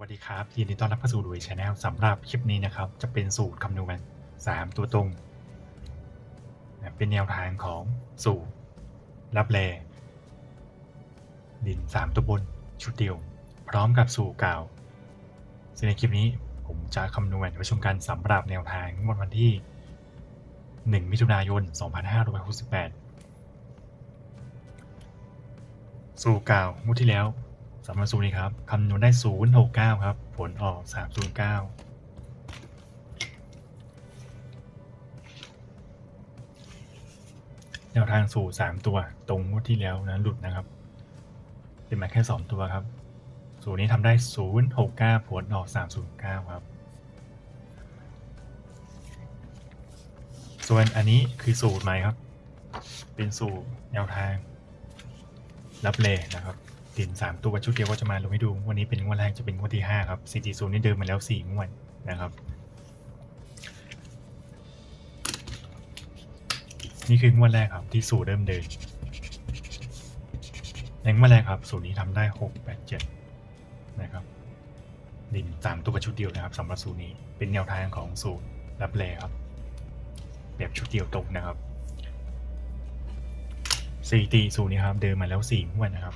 วัสดีครับ ยินดีต้อนรับเข้าสู่ดูชาแนลสำหรับคลิปนี้นะครับ จะเป็นสูตรคำนวณ 3 ตัวตรง เป็นแนวทางของสูตร รับแลดิน 3 ตัวบนชุดเดียว พร้อมกับสูตรเก่าซึ่งในคลิปนี้ผมจะคำนวณไว้ชมกันสำหรับแนวทางงวดวันที่ 1 มิถุนายน 2568 สูตรเก่างวดที่แล้ว สำหรับสูนี้ครับคำนวณได้069ครับ ผลออก309แนวทางสูตร3ตัว ตรงงวดที่แล้วนะหลุดนะครับ เป็นมาแค่2ตัวครับ สูตรนี้ทำได้069ผลออก309ครับ ส่วนอันนี้คือสูตรใหม่ครับ เป็นสูตรแนวทางรับเลนะครับ ดินสามตัวชุดเดียวก็จะมาลงให้ดู วันนี้เป็นงวดแรกจะเป็นงวดที่ห้าครับ CT ศูนย์นี่เดิมมาแล้วสี่งวดนะครับ นี่คืองวดแรกครับที่สูเริ่มเดินในงวดแรกครับ สูตรนี้ทำได้หกแปดเจ็ดนะครับดินสามตัวชุดเดียวนะครับสำหรับสูตรนี้เป็นแนวทางของสูตรรับแลครับ แบบชุดเดียวตรงนะครับสี่ตีสูตรนี้ครับเดินมาแล้วสี่งวดนะครับ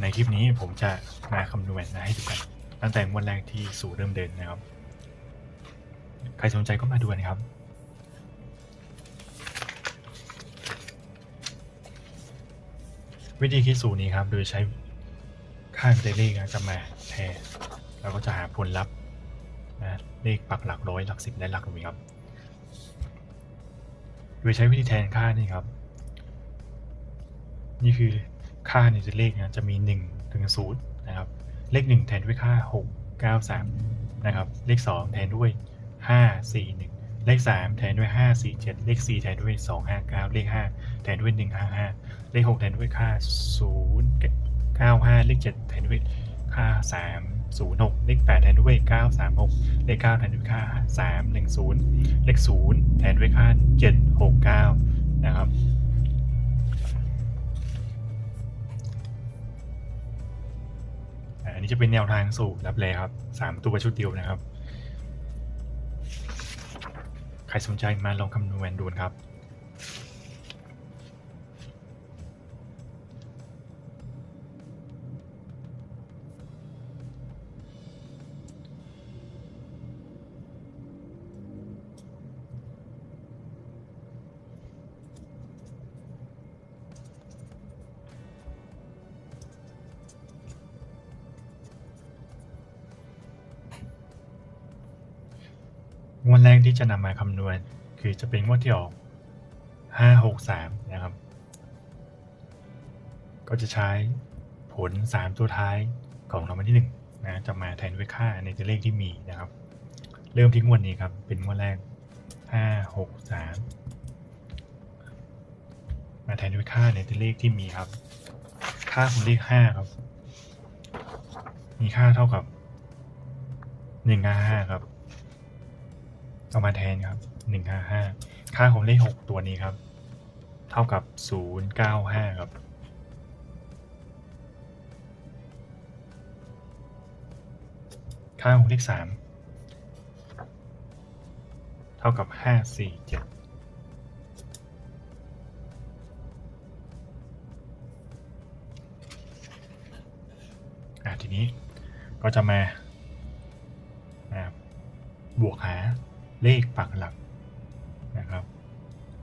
ในคลิปนี้ผมจะมาคำนวณนะให้ดูกัน ตั้งแต่งวดแรกที่สูตรเริ่มเดินนะครับ ใครสนใจก็มาดูนะครับวิธีคิดสูตรนี้ครับ โดยใช้ค่าเดเลขนะจะมาแทนแล้วก็จะหาผลลัพธ์นะเลขปักหลักร้อยหลักสิบและหลักหน่วยครับ โดยใช้วิธีแทนค่านี่ครับ นี่คือ ค่าในตัวเลขนะจะมี1ถึง0นะครับ เลข 1 แทนด้วยค่า 6 9 3นะครับ เลข 2 แทนด้วย 5 4 1 เลข 3 แทนด้วย 5 4 7 เลข 4 แทนด้วย 2 5 9 เลข 5 แทนด้วย 1 5 5 เลข 6 แทนด้วยค่า 0 9 5 เลข 7 แทนด้วยค่า 3 0 6 เลข 8 แทนด้วย 9 3 6 เลข 9 แทนด้วยค่า 3 1 0 เลข 0 แทนด้วยค่า 7 6 9 นะครับ นี้จะเป็นแนวทางสู่รับแลครับสามตัวชุดเดียวนะครับ ใครสนใจมาลองคำนวณดูนะครับ งวดแรกที่จะนำมาคำนวณ คือจะเป็นงวดที่ออก 5 6 3 นะครับ ก็จะใช้ผล 3 ตัวท้ายของรางวัลที่1นะจะมาแทนด้วยค่าในตัวเลขที่มีนะครับ เริ่มที่งวดนี้ครับ เป็นงวดแรก 5 6 3 มาแทนด้วยค่าในตัวเลขที่มีครับ ค่าของเลข5ครับ มีค่าเท่ากับ1 5 5ครับ เอามาแทนครับ 155 ค่าของเลข 6 ตัวนี้ครับ เท่ากับ 095 ครับ ค่าของเลข 3 เท่ากับ 547อะทีนี้ก็จะมาบวกหา เลขปักหลักนะครับ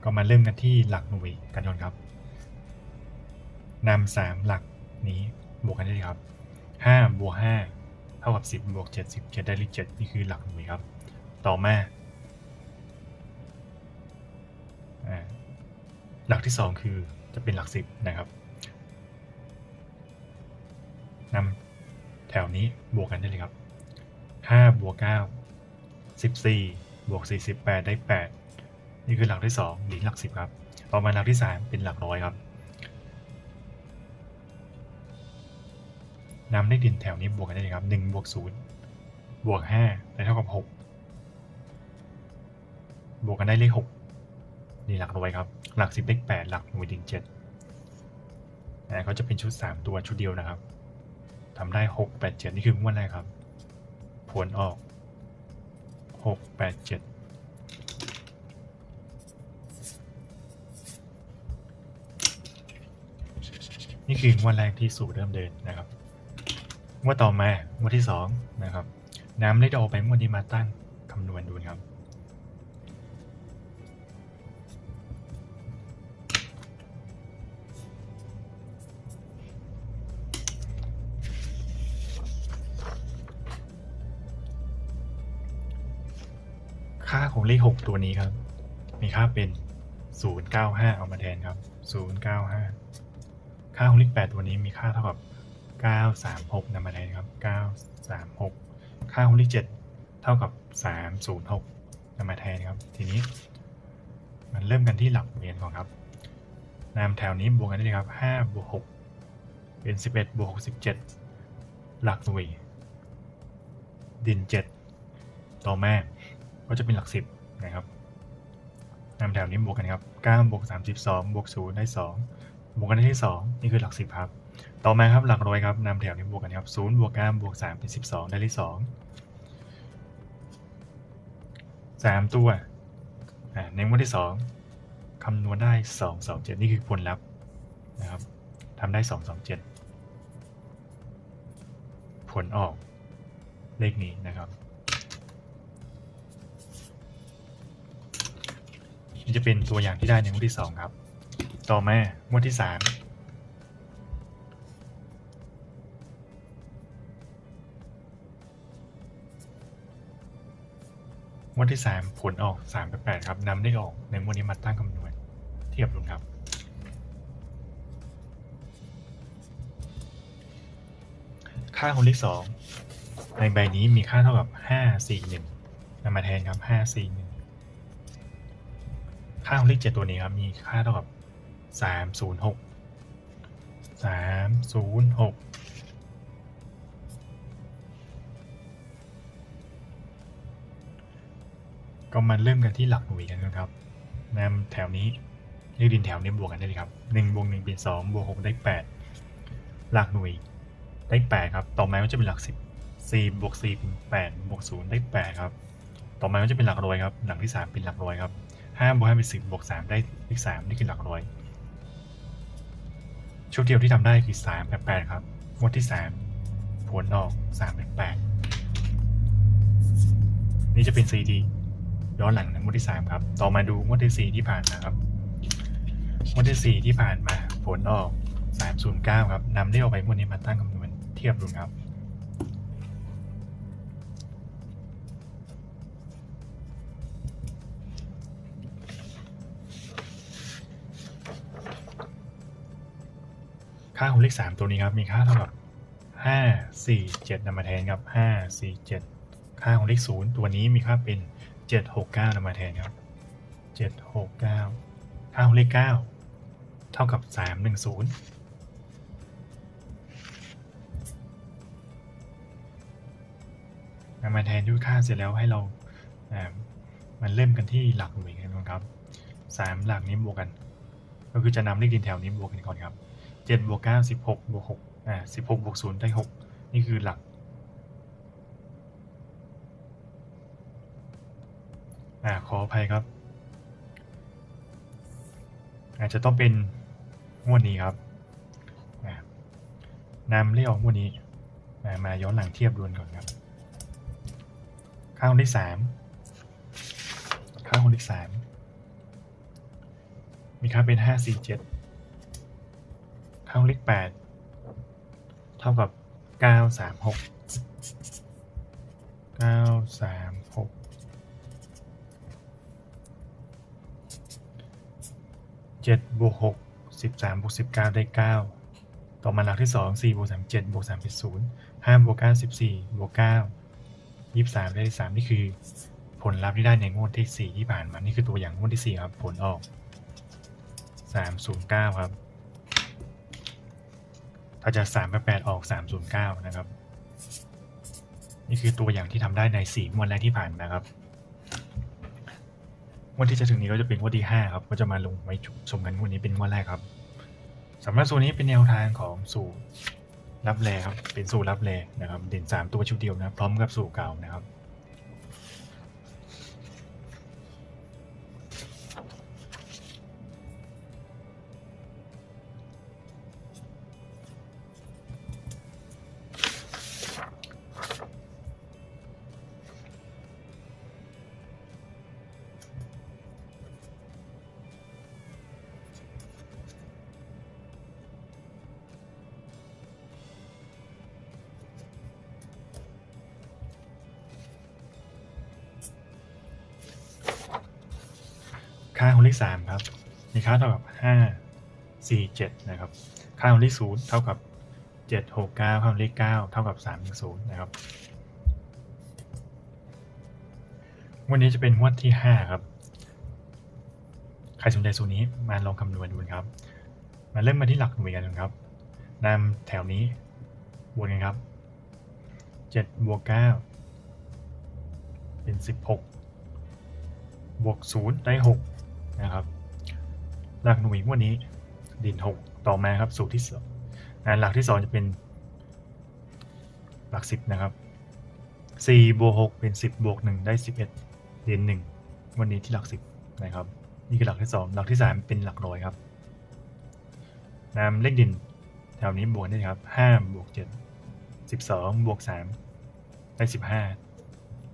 ก็มาเริ่มกันที่หลักหน่วยกันก่อนครับนำสามหลักนี้บวกกันได้เลยครับห้าบวกห้าเท่ากับสิบบวกเจ็ดสิบเจ็ดได้เลขเจ็ดนี่คือหลักหน่วยครับ ต่อมาหลักที่สองคือจะเป็นหลักสิบนะครับนำแถวนี้บวกกันได้เลยครับห้าบวกเก้า14บ บวก 48 ได้ 8 นี่คือหลักที่ 2หรือหลัก 10 ครับ ต่อมาหลักที่ 3 เป็นหลักร้อยครับนำเลขดินแถวนี้บวกกันได้เลยครับ1บวก0บวก5ได้เท่ากับ 6 บวกกันได้เลข 6 นี่หลักร้อยครับ หลัก 10 เลข 8 หลักหน่วยดิน7นะก็จะเป็นชุด 3 ตัวชุดเดียวนะครับทำได้หกแปดเจ็ดนี่คืองวดแรกครับ ผลออก หกแปดเจ็ดนี่คืองวดแรกที่สู่เริ่มเดินนะครับงวดต่อมางวดที่สองนะครับ น้ำได้ออกไปงวดนี้มาตั้งคำนวณดูนครับ ของเลขหกตัวนี้ครับ มีค่าเป็น095เอามาแทนครับ095ค่าของเลขแปดตัวนี้มีค่าเท่ากับ936นำมาแทนครับ936ค่าของเลขเจ็ดเท่ากับ306นำมาแทนครับ ทีนี้ มันเริ่มกันที่หลักเรียนก่อนครับนามแถวนี้บวกกันได้เลยครับ5บวก6เป็น11บวก6 17หลักหน่วยดิน7ต่อแมา ก็จะเป็นหลัก10นะครับนำแถวนี้บวกกันครับ9บวก32บวก0ได้2บวกกันได้ที่ 2 นี่คือหลัก10ครับ ต่อมาครับหลักร้อยครับนำแถวนี้บวกกันครับ0บวก9บวก3เป็น12 ได้ที่2 3 ตัวอ่าในงวดที่ 2คำนวณได้ 2 2 7 นี่คือผลลัพธ์นะครับทำได้ 2 2 7 ผลออกเลขนี้นะครับ นี่จะเป็นตัวอย่างที่ได้ในงวดที่2ครับ ต่อมางวดที่3งวดที่3ผลออก3กับ8ครับนำได้ออกในงวดนี้มาตั้งคำนวณเทียบดูครับค่าของเลข2ในใบนี้มีค่าเท่ากับ5 4 1นำมาแทนครับ5 4 1 ค่าของเลข7ตัวนี้ครับ มีค่าเท่ากับ306 306ก็มาเริ่มกันที่หลักหน่วยกันนะครับนำแถวนี้เลขดินแถวนี้บวกกันได้เลยครับ1บวก1เป็น2บวก6ได้ 8 หลักหน่วยได้ 8 ครับ ต่อมาก็จะเป็นหลัก 10 4บวก4เป็น8บวก0ได้ 8 ครับ ต่อมาก็จะเป็นหลักร้อยครับ หลักที่ 3 เป็นหลักร้อยครับ 5บวก5เป็น10บบวก3ได้เลข3นี่คือหลักร้อย ชุดเดียวที่ทำได้คือ3กับ8ครับงวดที่3ผลออก3เป็น8นี่จะเป็น CD ย้อนหลังในงวดที่3ครับ ต่อมาดูงวดที่4ที่ผ่านมาครับงวดที่4ที่ผ่านมา ผลออก309ครับนำได้ออกไปงวดนี้มาตั้งคำนวณเทียบดูครับ ค่าของเลข3ตัวนี้ครับ มีค่าเท่ากับ5 4 7นำมาแทนครับ5 4 7ค่าของเลข0ตัวนี้มีค่าเป็น7 6 9นำมาแทนครับ7 6 9ค่าของเลข9เท่ากับ3 1 0นำมาแทนด้วยค่าเสร็จแล้วให้เราอ่ามันเริ่มกันที่หลักหน่วยกันก่อนครับ3หลักนี้บวกกัน ก็คือจะนำเลขดินแถวนี้บวกกันก่อนครับ เจ็ดบวกเก้าสิบหกบวกหกอ่าสิบหกบวกศูนย์ได้หกนี่คือหลัก อ่าขออภัยครับ อาจจะต้องเป็นงวดนี้ครับอ่านำเลขออกงวดนี้อ่ามาย้อนหลังเทียบดวนก่อนครับ ค่าของเลขสามค่าของเลขสามมีค่าเป็นห้าสี่เจ็ด ค่าของเลขแปดเท่ากับเก้าสามหกเก้าสามหกเจ็ดบวกหกสิบสามบวกสิบเก้าได้เก้าต่อมาหลักที่สองสี่บวกสามเจ็ดบวกสามเป็นศูนย์ห้าบวกเก้าสิบสี่บวกเก้ายี่สามได้สามนี่คือผลลัพธ์ที่ได้ในงวดที่สี่ที่ผ่านมา นี่คือตัวอย่างงวดที่สี่ครับ ผลออกสามศูนย์เก้าครับ ถ้าจะ3กับ8ออก 309 นะครับ นี่คือตัวอย่างที่ทำได้ใน4งวดแรกที่ผ่านมาครับงวดที่จะถึงนี้ก็จะเป็นงวดที่ 5 ครับ ก็จะมาลงไว้ชมกันงวดนี้เป็นงวดแรกครับสำหรับสูตรนี้เป็นแนวทางของสูตรรับแลครับ เป็นสูตรรับแลนะครับ เด่นสามตัวชุดเดียวนะ พร้อมกับสูตรเก่านะครับ ค่าของเลขสามครับ มีค่าเท่ากับห้าสี่เจ็ดนะครับ ค่าของเลขศูนย์เท่ากับเจ็ดหกเก้าค่าของเลขเก้าเท่ากับสามหนึ่งศูนย์นะครับ วันนี้จะเป็นงวดที่ห้าครับ ใครสนใจสูตรนี้มาลองคำนวณดูนะครับ มาเริ่มมาที่หลักหน่วยกันครับนำแถวนี้บวกกันครับเจ็ดบวกเก้าเป็นสิบหกบวกศูนย์ได้หก นะครับหลักหน่วยงวันนี้ดินหกต่อมาครับสูตรที่สองหลักที่สองจะเป็นหลักสิบนะครับสี่บวกหกเป็นสิบบวกหนึ่งได้สิบเอ็ดดินหนึ่งวันนี้ที่หลักสิบนะครับ นี่คือหลักที่สองหลักที่สามเป็นหลักร้อยครับนำเลขดินแถวนี้บวกได้ครับห้าบวกเจ็ดสิบสองบวกสามได้สิบห้า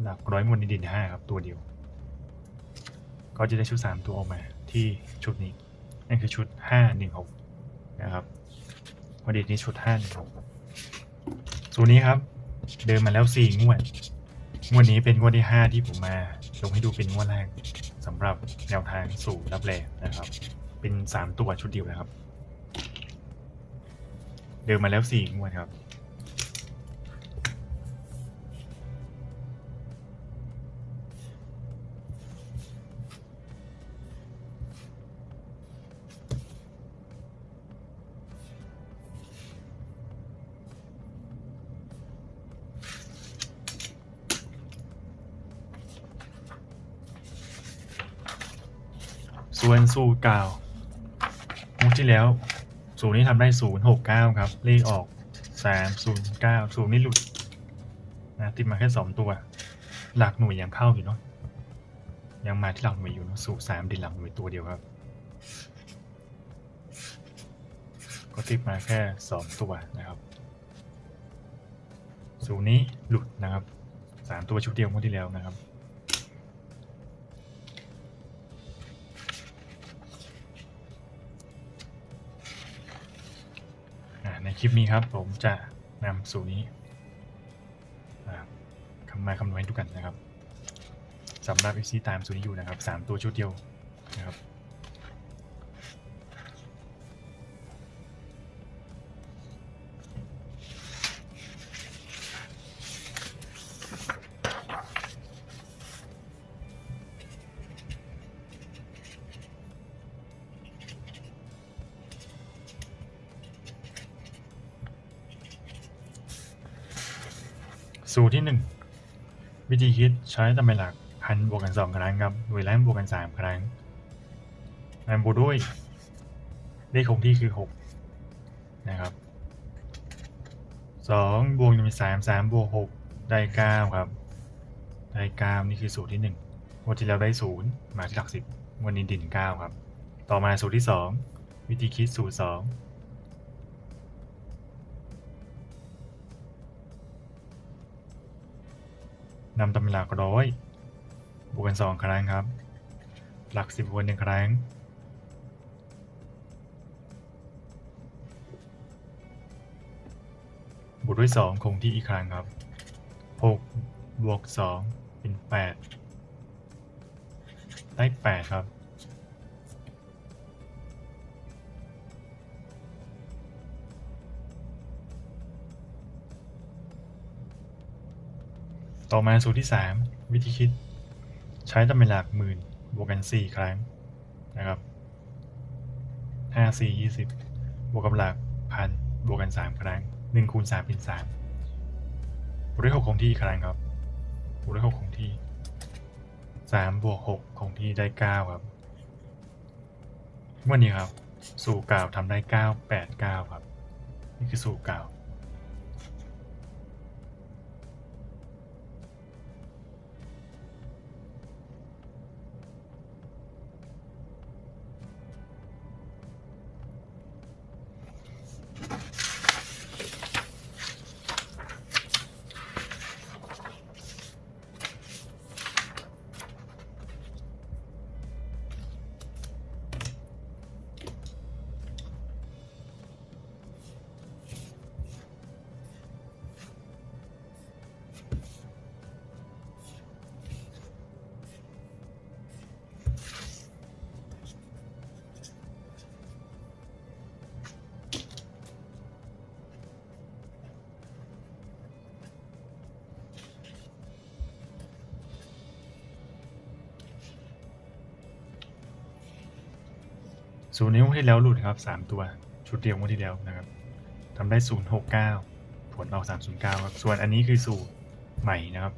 หลักร้อยวันนี้ดินห้าครับ ตัวเดียว ก็จะได้ชุด 3 ตัวออกมาที่ชุดนี้ นั่นคือชุด 516 นะครับพอดีนี้ชุด 516สูตรนี้ครับ เดินมาแล้ว 4 งวด งวดนี้เป็นงวดที่ 5 ที่ผมมาลงให้ดูเป็นงวดแรกสำหรับแนวทางสู่รับแรงนะครับ เป็น 3 ตัวชุดเดียวนะครับ เดินมาแล้ว 4 งวดครับ ส่วนสูตรเก่างวดที่แล้วสูตรนี้ทำได้ศูนย์หกเก้าครับ เลขออกสามศูนย์เก้าศูนย์ไม่หลุดนะติดมาแค่สองตัว หลักหน่วยยังเข้าอยู่เนาะยังมาที่หลักหน่วยอยู่เนอะสูตรสามดินหลักหน่วยตัวเดียวครับ ก็ติดมาแค่สองตัวนะครับสูตรนี้หลุดนะครับสามตัวชุดเดียวงวดที่แล้วนะครับ คลิปนี้ครับ ผมจะนำสูตรนี้คำมาคำนวณให้ดูกันนะครับสำหรับวิซีตามสูตรนี้อยู่นะครับสามตัวชุดเดียวนะครับ ธีคิดใช้ตำแหน่งหลักพันบวกกันสองครั้งครับโดยแรมบวกกันสามครั้งแรมบวกด้วยเลขคงที่คือหกนะครับสองบวกหนึ่งสามสามบวกหกได้เก้าครับ ได้เก้านี่คือสูตรที่หนึ่งวันที่แล้วได้ศูนย์มาที่หลักสิบวันนี้ดินเก้าครับ ต่อมาสูตรที่สองวิธีคิดสูตรสอง นำตำหลักร้อยบวกกันสองครั้งครับ หลักสิบบวกหนึ่งครั้ง บวกด้วยสองคงที่อีกครั้งครับหกบวกสองเป็นแปดได้แปดครับ ต่อมาสูตรที่ 3 วิธีคิด ใช้ตำแหน่งหลักหมื่นบวกกัน 4 ครั้งนะครับ 5 4 20 บวกกับหลักพันบวกกัน 3 ครั้ง 1 คูณ3เป็น3บวกด้วย6คงที่ครั้งครับบวกด้วย6คงที่ 3 บวก6คงที่ได้ 9 ครับวันนี้ครับ สูตรเก่าทำได้ 9 8 9 ครับ นี่คือสูตรเก่ ศูนย์ในงวดที่แล้วหลุดครับสามตัว ชุดเดียวงวดที่แล้วนะครับทำได้ศูนย์หกเก้าผลออกสามศูนย์เก้าครับ ส่วนอันนี้คือสูตรใหม่นะครับ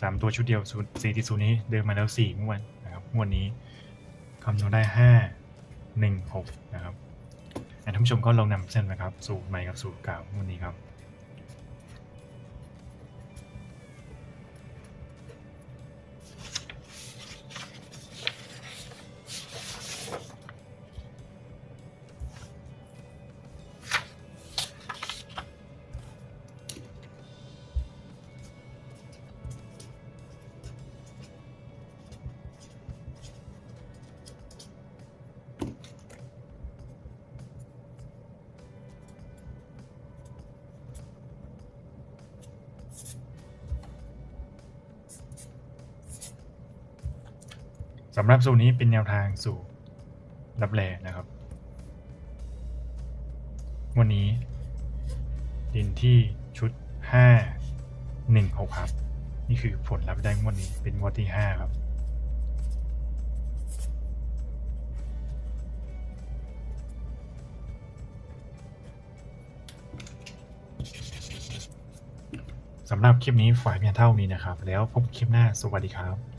สามตัวชุดเดียวศูนย์สี่ที่ศูนย์นี้เดินมาแล้วสี่งวดนะครับงวดนี้คำนวณได้ห้าหนึ่งหกนะครับท่านผู้ชมก็ลองนำเส้นนะครับ สูตรใหม่กับสูตรเก่างวดนี้ครับ สำหรับสูตรนี้เป็นแนวทางสู่รับแลนะครับ วันนี้ ดินที่ชุด 5 1 6ครับ นี่คือผลลัพธ์ได้งวดนี้เป็นงวดที่ 5 ครับสำหรับคลิปนี้ฝ่ายเพียงเท่านี้นะครับ แล้วพบคลิปหน้าสวัสดีครับ